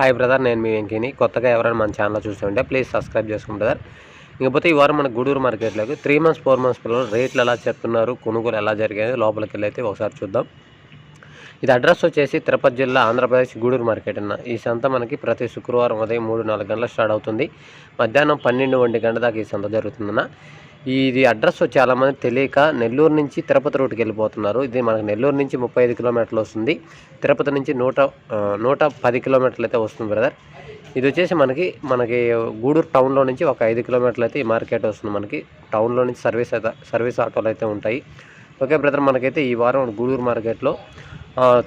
Hi brother నేను మీ వెంకీని. కొత్తగా ఎవరైనా మన ఛానల్ చూస్తుంటే ప్లీజ్ సబ్స్క్రైబ్ చేసుకోండి బ్రదర్ ఇకపోతే ఈ వారం మన గూడూరు మార్కెట్లోకి త్రీ మంత్స్ ఫోర్ మంత్స్ పిల్లలు రేట్లు ఎలా చెప్తున్నారు కొనుగోలు ఎలా జరిగాయి లోపలికి వెళ్ళి అయితే ఒకసారి చూద్దాం. ఇది అడ్రస్ వచ్చేసి తిరుపతి జిల్లా ఆంధ్రప్రదేశ్ గూడూరు మార్కెట్ అన్న. ఈ సంత మనకి ప్రతి శుక్రవారం ఉదయం మూడు నాలుగు గంటల స్టార్ట్ అవుతుంది. మధ్యాహ్నం పన్నెండు ఒంటి గంట దాకా ఈ సంత జరుగుతుందన్న. ఇది అడ్రస్ చాలామంది తెలియక నెల్లూరు నుంచి తిరుపతి రూట్కి వెళ్ళిపోతున్నారు. ఇది మనకి నెల్లూరు నుంచి ముప్పై ఐదు కిలోమీటర్లు వస్తుంది. తిరుపతి నుంచి నూట నూట పది కిలోమీటర్లు అయితే వస్తుంది బ్రదర్. ఇది వచ్చేసి మనకి మనకి గూడూరు టౌన్లో నుంచి ఒక ఐదు కిలోమీటర్లు అయితే ఈ మార్కెట్ వస్తుంది మనకి. టౌన్లో నుంచి సర్వీస్ అయితే సర్వీస్ ఆటోలు అయితే ఉంటాయి. ఓకే బ్రదర్ మనకైతే ఈ వారం గూడూరు మార్కెట్లో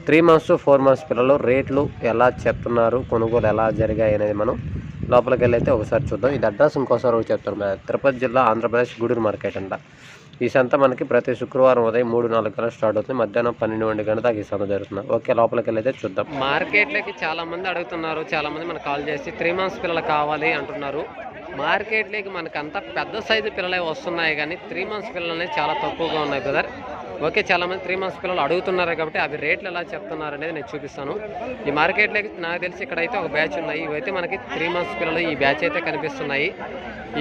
త్రీ మంత్స్ ఫోర్ మంత్స్ పిల్లలు రేట్లు ఎలా చెప్తున్నారు కొనుగోలు ఎలా జరిగాయి అనేది మనం లోపలికి వెళ్ళి అయితే ఒకసారి చూద్దాం. ఇది అడ్రస్ ఇంకోసారి ఒకటి చెప్తాను. తిరుపతి జిల్లా ఆంధ్రప్రదేశ్ గూడూరు మార్కెట్ అంట. ఈ సంత మనకి ప్రతి శుక్రవారం ఉదయం మూడు నాలుగు గంటలు స్టార్ట్ అవుతుంది. మధ్యాహ్నం పన్నెండు ఒంటి గంట దాకా ఈ సంత జరుగుతుంది. ఓకే లోపలికి వెళ్ళి అయితే చూద్దాం. మార్కెట్లోకి చాలా మంది అడుగుతున్నారు. చాలా మంది మనకు కాల్ చేసి త్రీ మంత్స్ పిల్లలు కావాలి అంటున్నారు. మార్కెట్లోకి మనకంత పెద్ద సైజు పిల్లలే వస్తున్నాయి కానీ త్రీ మంత్స్ పిల్లలు చాలా తక్కువగా ఉన్నాయి బ్రదర్. ఓకే చాలా మంది త్రీ మంత్స్ పిల్లలు అడుగుతున్నారు కాబట్టి అవి రేట్లు ఎలా చెప్తున్నారు అనేది నేను చూపిస్తాను. ఈ మార్కెట్లోకి నాకు తెలిసి ఇక్కడైతే ఒక బ్యాచ్ ఉన్నాయి. ఇవైతే మనకి త్రీ మంత్స్ పిల్లలు ఈ బ్యాచ్ అయితే కనిపిస్తున్నాయి.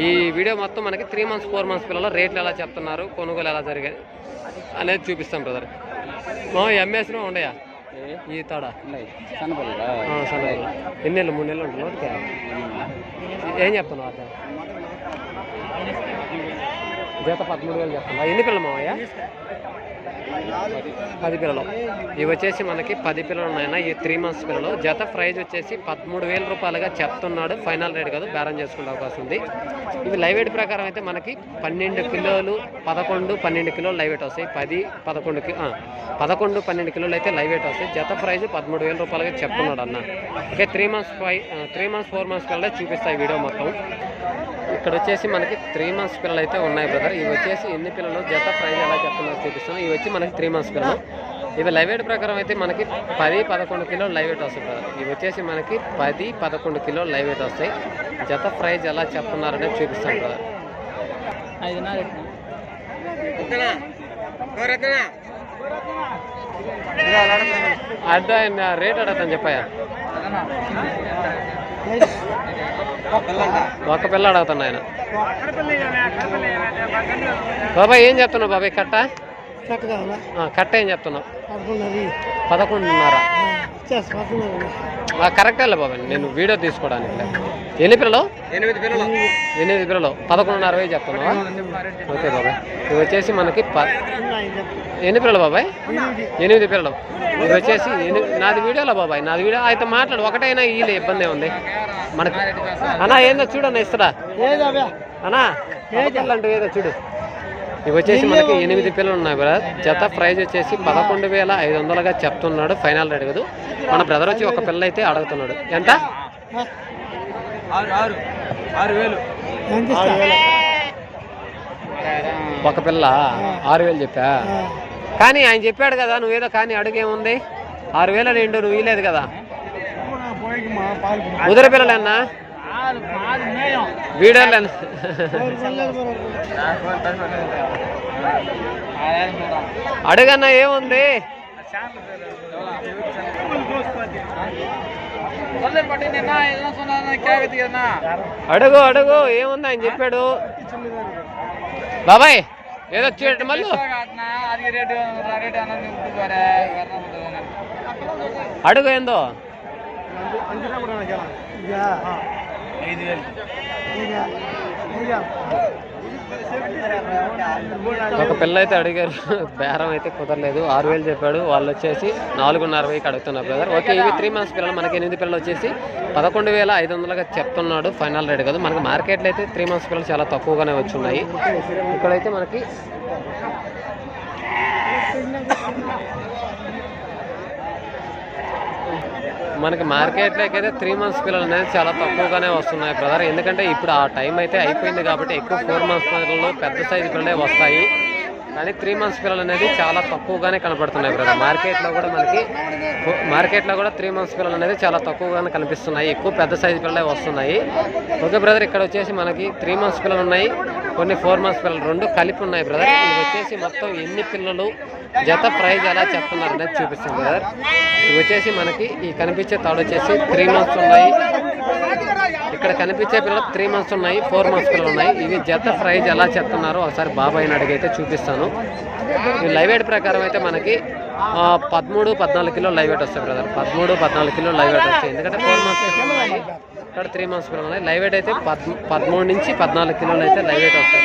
ఈ వీడియో మొత్తం మనకి త్రీ మంత్స్ ఫోర్ మంత్స్ పిల్లలు రేట్లు ఎలా చెప్తున్నారు కొనుగోలు ఎలా జరిగాయి అనేది చూపిస్తాం బ్రదర్ మా ఎంఎస్లో ఉండయా? ఈ తాడ? సన్నపల్లి ఎన్ని నెలలు? మూడు నెలలు ఉంటుంది? ఓకే. ఏం చెప్తున్నావు అతను జత పదమూడు వేలు చెప్తున్నా ఎన్ని పిల్లలు మావయ్య పది పిల్లలు. ఇవి వచ్చేసి మనకి పది పిల్లలు ఉన్నాయన్న ఈ త్రీ మంత్స్ పిల్లలు. జత ప్రైజ్ వచ్చేసి పదమూడు వేల రూపాయలుగా చెప్తున్నాడు. ఫైనల్ రేట్ కాదు బేరం చేసుకునే అవకాశం ఉంది. ఇవి లైవ్ వెయిట్ ప్రకారం అయితే మనకి పన్నెండు కిలోలు పదకొండు పన్నెండు కిలోలు లైవ్ వెయిట్ వస్తాయి. పది పదకొండు కి- పదకొండు పన్నెండు కిలోలు అయితే లైవ్ వెయిట్ వస్తాయి. జత ప్రైజ్ పదమూడు వేల రూపాయలుగా చెప్తున్నాడు అన్న. Okay three months five three months four months పిల్లలే చూపిస్తాయి వీడియో మొత్తం. ఇక్కడ వచ్చేసి మనకి త్రీ మంత్స్ పిల్లలు అయితే ఉన్నాయి బ్రదర్ ఇవి వచ్చేసి ఎన్ని పిల్లలు జత ప్రైజ్ ఎలా చెప్తున్నారు చూపిస్తాను. ఇవి వచ్చి మనకి త్రీ మంత్స్ పిల్లలు ఇవి లైవ్ వెయిట్ ప్రకారం అయితే మనకి పది పదకొండు కిలోలు లైవ్ వెయిట్ వస్తాయి బ్రదర్ ఇవి వచ్చేసి మనకి పది పదకొండు కిలోలు లైవ్ వెయిట్ వస్తాయి. జత ప్రైజ్ ఎలా చెప్తున్నారనేది చూపిస్తాను బ్రదర్ అడ్డ రేట్ అడగతాను చెప్పాయా? ఒక పిల్ల అడుగుతున్నా ఆయన బాబాయ్ ఏం చెప్తున్నావు బాబాయ్ కట్ట? ఆ, కట్ట ఏం చెప్తున్నావు? పదకొండున్నర. కరెక్టే లే బాబాయ్ నేను వీడియో తీసుకోవడానికి. ఎన్ని పిల్లలు? ఎనిమిది పిల్లలు. ఎనిమిది పిల్లలు. పదకొండున్నర వేలు చెప్తున్నావా? ఓకే బాబాయ్. ఇవి వచ్చేసి మనకి ప ఎన్ని పిల్లలు బాబాయ్? ఎనిమిది పిల్లలు. ఇది వచ్చేసి నాది వీడియోలో బాబాయ్ నాది వీడియో. అయితే మాట్లాడు ఒకటైనా ఈలే ఇబ్బంది ఉంది మనకి అన్నా ఏందో చూడన్నా ఇస్తారా. అన్నా ఏదో చూడు. ఇవి వచ్చేసి మనకి ఎనిమిది పిల్లలు ఉన్నాయి బ్రదర్. జత ప్రైజ్ వచ్చేసి పదకొండు వేల ఐదు వందలుగా చెప్తున్నాడు. ఫైనల్ రేట్ కదా. మన బ్రదర్ వచ్చి ఒక పిల్ల అయితే అడుగుతున్నాడు. ఎంత? ఆరు ఆరు. ఆరు వేలు. ఒక పిల్ల ఆరు వేలు చెప్పా? కానీ ఆయన చెప్పాడు కదా నువ్వేదో కానీ అడుగేముంది? ఆరు వేల రెండు నువ్వు ఇలేదు కదా. ముదిరి పిల్లలన్నా వీడియోలు అడుగన్నా ఏముంది? అడుగు అడుగు ఏముంది ఆయన చెప్పాడు? బాబాయ్ ఏదో చూడండి మళ్ళీ అడుగు ఏందో? ఐదు వేలు ఒక పిల్ల అయితే అడిగారు బేరం అయితే కుదరలేదు ఆరు వేలు చెప్పాడు వాళ్ళు వచ్చేసి నాలుగున్నర వెయ్యికి అడుగుతున్నారు బ్రదర్ ఓకే ఇవి త్రీ మంత్స్ పిల్లలు మనకి ఎనిమిది పిల్లలు వచ్చేసి పదకొండు వేల ఐదు వందలుగా చెప్తున్నాడు ఫైనల్ రేట్ కదా. మనకి మార్కెట్లో అయితే త్రీ మంత్స్ పిల్లలు చాలా తక్కువగానే వచ్చి ఉన్నాయి ఇక్కడైతే మనకి మనకి మార్కెట్లోకి అయితే త్రీ మంత్స్ పిల్లలు అనేది చాలా తక్కువగానే వస్తున్నాయి బ్రదర్ ఎందుకంటే ఇప్పుడు ఆ టైం అయితే అయిపోయింది కాబట్టి ఎక్కువ ఫోర్ మంత్స్ పిల్లలు పెద్ద సైజు పిల్లలే వస్తాయి. కానీ త్రీ మంత్స్ పిల్లలు అనేది చాలా తక్కువగానే కనపడుతున్నాయి బ్రదర్ మార్కెట్లో కూడా మనకి మార్కెట్లో కూడా త్రీ మంత్స్ పిల్లలు అనేది చాలా తక్కువగానే కనిపిస్తున్నాయి ఎక్కువ పెద్ద సైజు పిల్లలే వస్తున్నాయి. ఓకే బ్రదర్ ఇక్కడ వచ్చేసి మనకి త్రీ మంత్స్ పిల్లలు ఉన్నాయి. కొన్ని ఫోర్ మంత్స్ పిల్లలు రెండు కలిపి ఉన్నాయి బ్రదర్ ఇవి వచ్చేసి మొత్తం ఎన్ని పిల్లలు జత ప్రైజ్ ఎలా చెప్తున్నారు అనేది చూపిస్తాం బ్రదర్ ఇవి వచ్చేసి మనకి ఈ కనిపించే తాడు వచ్చేసి త్రీ మంత్స్ ఉన్నాయి. ఇక్కడ కనిపించే పిల్లలు త్రీ మంత్స్ ఉన్నాయి ఫోర్ మంత్స్ పిల్లలు ఉన్నాయి. ఇవి జత ప్రైజ్ ఎలా చెప్తున్నారో ఒకసారి బాబాయ్ అడిగైతే చూపిస్తాను. ఈ లైవ్ ప్రకారం అయితే మనకి పదమూడు పద్నాలుగు కిలో లైవ్ వెయిట్ వస్తాయి బ్రదర్. పదమూడు పద్నాలుగు కిలో లైవ్ వెయిట్ వస్తాయి. ఎందుకంటే ఫోర్ మంత్స్ ఇక్కడ త్రీ మంత్స్ ఉన్నాయి. లైవ్ వెయిట్ అయితే పద్ పదమూడు నుంచి పద్నాలుగు కిలోలు అయితే లైవ్ వెయిట్ వస్తాయి.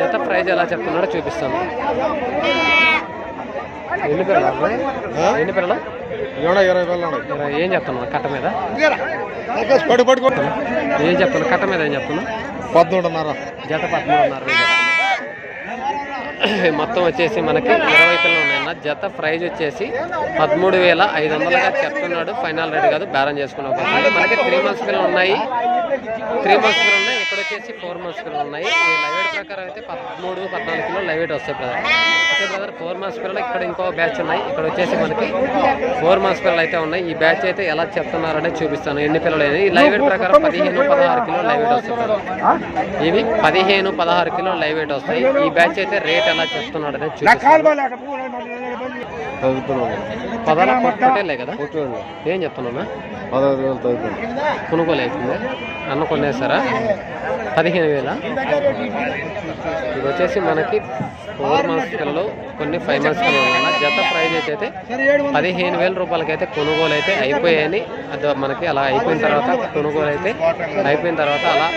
జత ప్రైజ్ ఎలా చెప్తున్నాడో చూపిస్తాను ఎన్ని పిల్లలు? ఎన్ని పిల్లలు ఇరవై ఏం చెప్తున్నావు? కట్ట మీద? ఏం చెప్తున్నా కట్ట మీద ఏం చెప్తున్నా పద్మూడున్నర. జత పదమూడున్నర. చెప్తున్నా. మొత్తం వచ్చేసి మనకి ఇరవై పిల్లలు అన్న జత ప్రైజ్ వచ్చేసి పదమూడు వేల ఐదు వందలుగా చెప్తున్నాడు. ఫైనల్ రేట్ కాదు బేరం చేసుకునే మనకి త్రీ మంత్స్ పిల్లలు ఉన్నాయి. త్రీ మంత్స్ పిల్లలు ఉన్నాయి. ఇక్కడ వచ్చేసి ఫోర్ మంత్స్ పిల్లలు ఉన్నాయి. ఈ లైవ్ ప్రకారం అయితే పదమూడు పద్నాలుగు కిలో లైవ్ వస్తాయి brother okay brother four months పిల్లలు ఇక్కడ ఇంకో బ్యాచ్ ఉన్నాయి. ఇక్కడ వచ్చేసి మనకి ఫోర్ మంత్స్ పిల్లలు అయితే ఉన్నాయి. ఈ బ్యాచ్ అయితే ఎలా చెప్తున్నారనే చూపిస్తాను. ఎన్ని పిల్లలు ఈ లైవ్ ప్రకారం పదిహేను పదహారు కిలో లైవ్ వస్తాయి. ఇవి పదిహేను పదహారు కిలో లైవ్ వస్తాయి. ఈ బ్యాచ్ అయితే రేట్ ఎలా చెప్తున్నాడు అనేది చూపిస్తాను పదహారు పొట్టేలే కదా. ఏం చెప్తున్నా పదహైదు వేలు కొనుగోలు అవుతుంది అన్న కొనేస్తారా పదిహేను వేల? ఇది వచ్చేసి మనకి ఫోర్ మంత్స్ పిల్లలు కొన్ని ఫైవ్ మంత్స్ పిల్లలు జత ప్రైజ్ అయితే పదిహేను వేల రూపాయలకైతే కొనుగోలు అయితే అయిపోయాయని. అది మనకి అలా అయిపోయిన తర్వాత కొనుగోలు అయితే అయిపోయిన తర్వాత అలా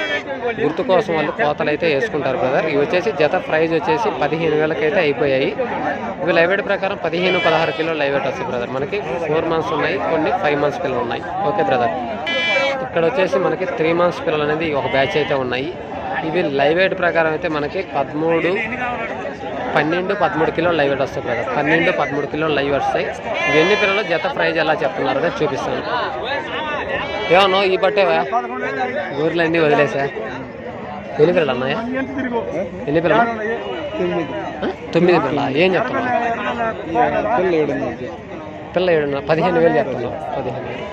గుర్తు కోసం వాళ్ళు కోతలు అయితే వేసుకుంటారు బ్రదర్ ఇవి వచ్చేసి జత ప్రైజ్ వచ్చేసి పదిహేను వేలకైతే అయిపోయాయి. ఇవి లైవేట్ ప్రకారం పదిహేను పదహారు కిలో లైవేట్ వస్తాయి బ్రదర్ మనకి ఫోర్ మంత్స్ ఉన్నాయి కొన్ని ఫైవ్ మంత్స్ పిల్లలు ఉన్నాయి. ఓకే బ్రదర్ ఇక్కడ వచ్చేసి మనకి త్రీ మంత్స్ పిల్లలు అనేది ఒక బ్యాచ్ అయితే ఉన్నాయి. ఇవి లైవ్ వెయిట్ ప్రకారం అయితే మనకి పదమూడు పన్నెండు పదమూడు కిలో లైవ్ వెయిట్ వస్తాయి బ్రదర్ పన్నెండు పదమూడు కిలో లైవ్ వస్తాయి. ఇవి ఎన్ని పిల్లలు? జత ప్రైజ్ ఎలా చెప్తున్నారు చూపిస్తాను. ఏమన్నా ఈ బట్టేవా ఊర్లో అన్నీ వదిలేసా? ఎన్ని పిల్లలు అన్నాయా ఎన్ని పిల్లలు? తొమ్మిది పిల్లల? ఏం చెప్తున్నావు? పిల్ల ఏడున్నర పదిహేను వేలు చెప్తున్నావు. పదిహేను వేలు.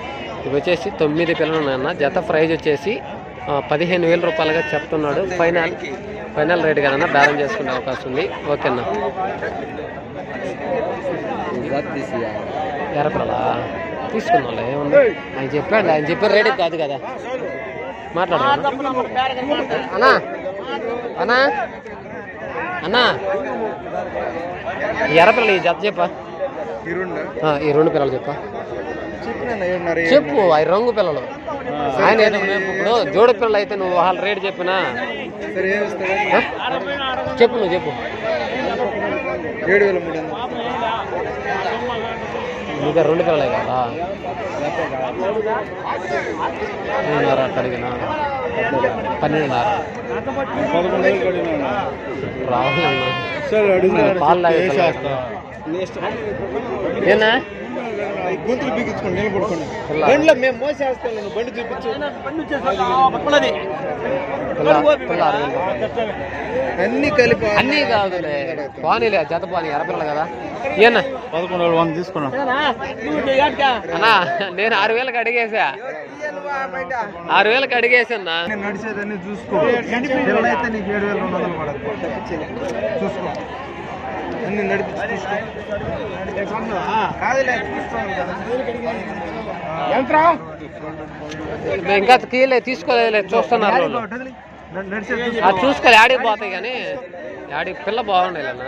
ఇవి వచ్చేసి తొమ్మిది పిల్లలు ఉన్నాయన్న. జత ప్రైజ్ వచ్చేసి పదిహేను వేల రూపాయలుగా చెప్తున్నాడు. ఫైనల్ ఫైనల్ రేట్ కదన్నా బేరం చేసుకునే అవకాశం ఉంది. ఓకేనా? ఎరపడలా? తీసుకున్నాలే ఏముంది? ఆయన చెప్పాడు ఆయన చెప్పే రేట్ కాదు కదా. మాట్లాడు అన్నా? అన్నా అన్నా ఈ ఎర్రపిల్లలు ఈ జత చెప్పా? ఈ రెండు పిల్లలు చెప్పా? చెప్పు అవి రంగు పిల్లలు. ఆయన ఇప్పుడు జోడి పిల్లలు అయితే నువ్వు వాళ్ళ రేట్ చెప్పినా? చెప్పు నువ్వు చెప్పు. ఏడు వేల మూడు ఇంకా రెండు పిల్లలే కదా? మూడున్నర అట్ట అడిగినా? పన్నెండున్నర పదకొండు వేలు కడిగినా రావాలన్నా సరే అడుగుతున్నాడు పాలు. ఏనా? గొంతులు బిగించుకోండి నిలబడుకోండి. బండిలో మేము మోసేస్తాను నువ్వు బండి చూపించు. అన్ని కలిపి అన్నీ కాదులే. పానీలే జత పానీ ఎర్రపిల్ల కదా. ఏనా పదకొండు వేలు వంద తీసుకున్నాం. అన్నా నేను ఆరు వేలకు అడిగేసా. ఆరు వేలకు అడిగేసన్నా. నేను నడిచేదాన్ని చూసుకో. చూసుకో. అన్ని నడిపి ఇంకా. కీలే తీసుకోలేదు చూస్తున్నారు ఆ చూసుకోలే ఆడికి పోతాయి కానీ ఆడి పిల్ల బాగుండాలి అన్న.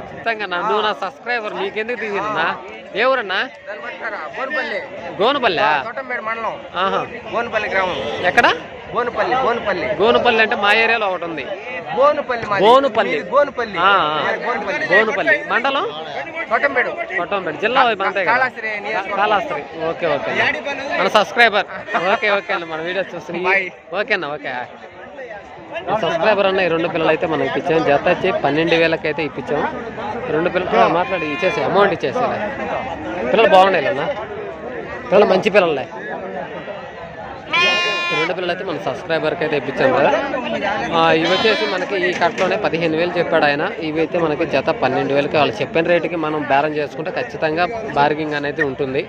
ఖచ్చితంగా నా నువ్వు నా సబ్స్క్రైబర్ నీకెందుకు తీసిందన్నా ఏ ఊరన్నా గోనుపల్లె? తోటంపేట మండలం. ఆహా. బోనుపల్లి గ్రామం. ఎక్కడ? బోనుపల్లి బోనుపల్లి గోనుపల్లి అంటే మా ఏరియాలో ఒకటి ఉంది. ఆ, ఆ. బోనుపల్లి గోనుపల్లి. మండలం? తోటంపేట కొట్టంపేట జిల్లా అంతే ఓకే ఓకే. మన సబ్స్క్రైబర్. ఓకే ఓకే అన్న మన వీడియోస్ చూస్తున్నాయి ఓకే అన్న ఓకే. సబ్స్క్రైబర్ అన్న ఈ రెండు పిల్లలు అయితే మనం ఇప్పించాం. జత వచ్చి పన్నెండు వేలకి అయితే ఇప్పించాం. రెండు పిల్లలు మాట్లాడి ఇచ్చేసి అమౌంట్ ఇచ్చేసి పిల్లలు బాగున్నాయి అన్న. పిల్లలు మంచి పిల్లలే. రెండు పిల్లలు అయితే మన సబ్స్క్రైబర్కి అయితే ఇప్పించాం కదా. ఇవి వచ్చేసి మనకి ఈ కట్టలోనే పదిహేను వేలు చెప్పాడు ఆయన. ఇవి అయితే మనకి జత పన్నెండు వేలకి. వాళ్ళు చెప్పిన రేటుకి మనం బేరం చేసుకుంటే ఖచ్చితంగా బార్గింగ్ అనేది ఉంటుంది.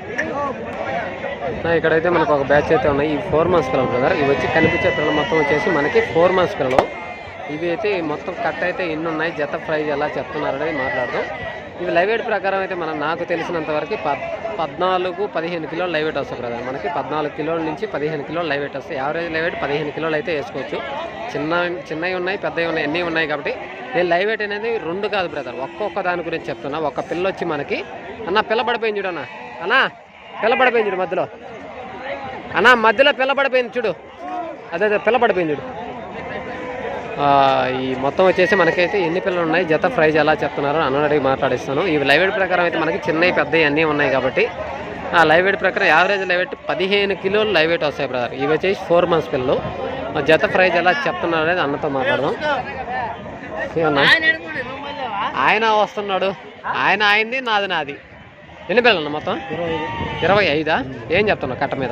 ఇక్కడైతే మనకు ఒక బ్యాచ్ అయితే ఉన్నాయి. ఈ ఫోర్ మంత్స్ పిల్లలు బ్రదర్ ఇవి వచ్చి కనిపించే పిల్లలు మొత్తం వచ్చేసి మనకి ఫోర్ మంత్స్ పిల్లలు. ఇవి అయితే మొత్తం కట్ అయితే ఎన్ని ఉన్నాయి జత ప్రైజ్ ఎలా చెప్తున్నారనేది మాట్లాడదాం. ఇవి లైవ్ వెయిట్ ప్రకారం అయితే మనం నాకు తెలిసినంత వరకు పద్నాలుగు పదిహేను కిలోలు లైవ్ వెయిట్ వస్తాయి బ్రదర్. మనకి పద్నాలుగు కిలోల నుంచి పదిహేను కిలోలు లైవ్ వెయిట్ వస్తాయి. యావరేజ్ లైవ్ వెయిట్ పదిహేను కిలోలు అయితే వేసుకోవచ్చు. చిన్న చిన్నవి ఉన్నాయి పెద్దవి ఉన్నాయి అన్నీ ఉన్నాయి కాబట్టి నేను లైవ్ వెయిట్ అనేది రెండు కాదు బ్రదర్. ఒక్కొక్క దాని గురించి చెప్తున్నా. ఒక పిల్ల వచ్చి మనకి అన్న పిల్ల పడిపోయింది చూడు అన్న. అన్నా పిల్ల పడిపోయింది చూడు మధ్యలో. అన్నా మధ్యలో పిల్ల పడిపోయింది చూడు. అదే అదే పిల్ల పడిపోయింది చూడు. ఈ మొత్తం వచ్చేసి మనకైతే ఎన్ని పిల్లలు ఉన్నాయి జత ప్రైజ్ ఎలా చెప్తున్నారో అన్న అడిగి మాట్లాడిస్తాను ఈ లైవ్ వెయిట్ ప్రకారం అయితే మనకి చిన్నవి పెద్దవి అన్నీ ఉన్నాయి కాబట్టి. ఆ లైవ్ వెయిట్ ప్రకారం యావరేజ్ లైవ్ పదిహేను కిలోలు లైవ్ ఎయిట్ వస్తాయి బ్రదర్. ఇవి వచ్చేసి ఫోర్ మంత్స్ పిల్లలు. జత ప్రైజ్ ఎలా చెప్తున్నారు అనేది అన్నతో మాట్లాడదాం. ఆయన వస్తున్నాడు. ఆయన ఆయనది నాది నాది. ఎన్ని పిల్లలు మొత్తం? ఇరవై ఐదా? ఏం చెప్తున్నావు కట్ట మీద?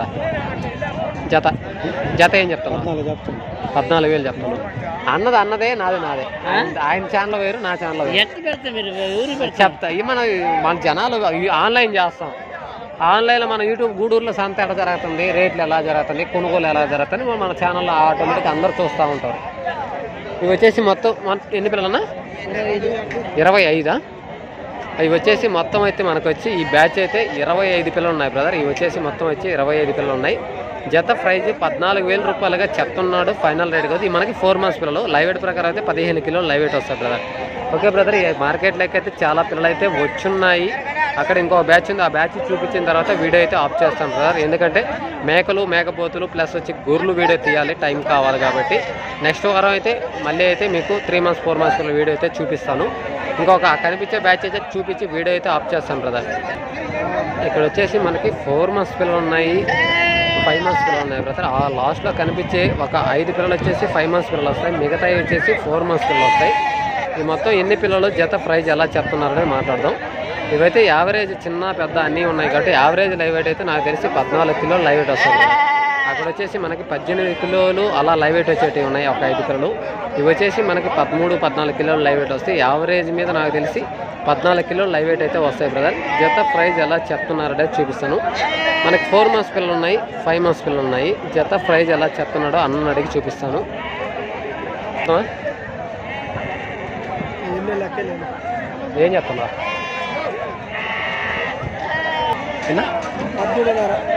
జత. జత ఏం చెప్తున్నావు? పద్నాలుగు వేలు చెప్తున్నాను అన్నది అన్నదే నాది నాదే. ఆయన- ఆయన ఛానల్ వేరు నా ఛానల్ వేరు. చెప్తా ఇవి మన మన జనాలు ఆన్లైన్ చేస్తాం. ఆన్లైన్లో మన యూట్యూబ్ గూడూరులో సంత ఎలా జరుగుతుంది రేట్లు ఎలా జరుగుతుంది కొనుగోలు ఎలా జరుగుతుంది మన- మన ఛానల్లో ఆటోమేటిక్ అందరూ చూస్తూ ఉంటారు. ఇవి వచ్చేసి మొత్తం మొత్తం ఎన్ని పిల్లలన్నా ఇరవై ఐదా? అవి వచ్చేసి మొత్తం అయితే మనకు వచ్చి ఈ బ్యాచ్ అయితే ఇరవై ఐదు పిల్లలు ఉన్నాయి బ్రదర్ ఇవి వచ్చేసి మొత్తం వచ్చి ఇరవై ఐదు పిల్లలు ఉన్నాయి. జత ప్రైజ్ పద్నాలుగు వేల రూపాయలుగా చెప్తున్నాడు ఫైనల్ రేట్ కదా ఇది మనకి ఫోర్ మంత్స్ పిల్లలు. లైవ్ వెయిట్ ప్రకారం అయితే పదిహేను కిలోలు లైవ్ వెయిట్ వస్తాయి బ్రదర్ ఓకే బ్రదర్ ఈ మార్కెట్లోకి అయితే చాలా పిల్లలు అయితే వచ్చున్నాయి. అక్కడ ఇంకో బ్యాచ్ ఉంది. ఆ బ్యాచ్ చూపించిన తర్వాత వీడియో అయితే ఆఫ్ చేస్తాను బ్రదర్ ఎందుకంటే మేకలు మేకపోతులు ప్లస్ వచ్చి గొర్రెలు వీడియో తీయాలి. టైం కావాలి కాబట్టి. నెక్స్ట్ వారం అయితే మళ్ళీ అయితే మీకు త్రీ మంత్స్ ఫోర్ మంత్స్ పిల్లల వీడియో అయితే చూపిస్తాను. ఇంకొక కనిపించే బ్యాచ్ అయితే చూపించి వీడియో అయితే ఆఫ్ చేస్తాను బ్రదర్ ఇక్కడ వచ్చేసి మనకి ఫోర్ మంత్స్ పిల్లలు ఉన్నాయి. ఫైవ్ మంత్స్ పిల్లలు ఉన్నాయి బ్రదర్ ఆ లాస్ట్లో కనిపించే ఒక ఐదు పిల్లలు వచ్చేసి ఫైవ్ మంత్స్ పిల్లలు వస్తాయి. మిగతా వచ్చేసి ఫోర్ మంత్స్ పిల్లలు వస్తాయి. ఈ మొత్తం ఎన్ని పిల్లలు జత ప్రైజ్ ఎలా చెప్తున్నారని మాట్లాడదాం. ఇవైతే యావరేజ్ చిన్న పెద్ద అన్నీ ఉన్నాయి కాబట్టి యావరేజ్ లైవ్ వెయిట్ అయితే నాకు తెలిసి పద్నాలుగు కిలోలు లైవ్ వెయిట్ వస్తుంది. అక్కడ వచ్చేసి మనకి పద్దెనిమిది కిలోలు అలా లైవ్ వెయిట్ వచ్చేటివి ఉన్నాయి ఒక ఐదు కిలోలు. ఇవి వచ్చేసి మనకి పదమూడు పద్నాలుగు కిలోలు లైవ్ వెయిట్ వస్తాయి. యావరేజ్ మీద నాకు తెలిసి పద్నాలుగు కిలోలు లైవ్ వెయిట్ అయితే వస్తాయి బ్రదర్. జత ప్రైజ్ ఎలా చెప్తున్నారనేది చూపిస్తాను. మనకి ఫోర్ మంత్స్ పిల్లలు ఉన్నాయి ఫైవ్ మంత్స్ పిల్లలు ఉన్నాయి. జత ప్రైజ్ ఎలా చెప్తున్నాడో అన్న అడిగి చూపిస్తాను? ఏం చెప్తున్నా ఏనా?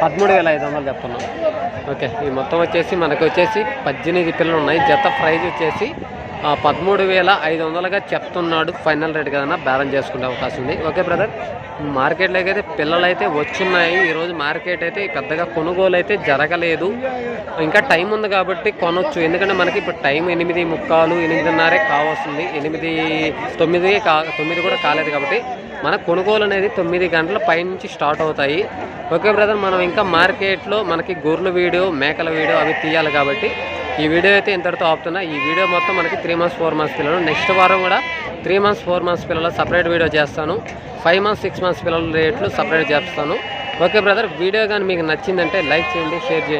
పదమూడు వేల ఐదు వందలు చెప్తున్నాం. ఓకే ఈ మొత్తం వచ్చేసి మనకు వచ్చేసి పద్దెనిమిది పిల్లలు ఉన్నాయి. జత ప్రైజ్ వచ్చేసి పదమూడు వేల ఐదు వందలుగా చెప్తున్నాడు. ఫైనల్ రేట్ కదన్నా బ్యాలెన్స్ చేసుకునే అవకాశం ఉంది. Okay brother. మార్కెట్లోకి అయితే పిల్లలు అయితే వచ్చున్నాయి. ఈరోజు మార్కెట్ అయితే పెద్దగా కొనుగోలు అయితే జరగలేదు. ఇంకా టైం ఉంది కాబట్టి కొనొచ్చు. ఎందుకంటే మనకి ఇప్పుడు టైం ఎనిమిది ముక్కాలు ఎనిమిదిన్నరే కావాల్సింది ఎనిమిది తొమ్మిది కా తొమ్మిది కూడా కాలేదు కాబట్టి మన కొనుగోలు అనేది తొమ్మిది గంటల పైనుంచి స్టార్ట్ అవుతాయి. ఓకే బ్రదర్ మనం ఇంకా మార్కెట్లో మనకి గొర్రెల వీడియో మేకల వీడియో అవి తీయాలి కాబట్టి ఈ వీడియో అయితే ఇంతటితో ఆపుతున్నా. ఈ వీడియో మొత్తం మనకి త్రీ మంత్స్ ఫోర్ మంత్స్ పిల్లలు. నెక్స్ట్ వారం కూడా త్రీ మంత్స్ ఫోర్ మంత్స్ పిల్లలు సపరేట్ వీడియో చేస్తాను. ఫైవ్ మంత్స్ సిక్స్ మంత్స్ పిల్లల రేట్లు సపరేట్ చేస్తాను. ఓకే బ్రదర్ వీడియో కానీ మీకు నచ్చిందంటే లైక్ చేయండి షేర్ చేయండి.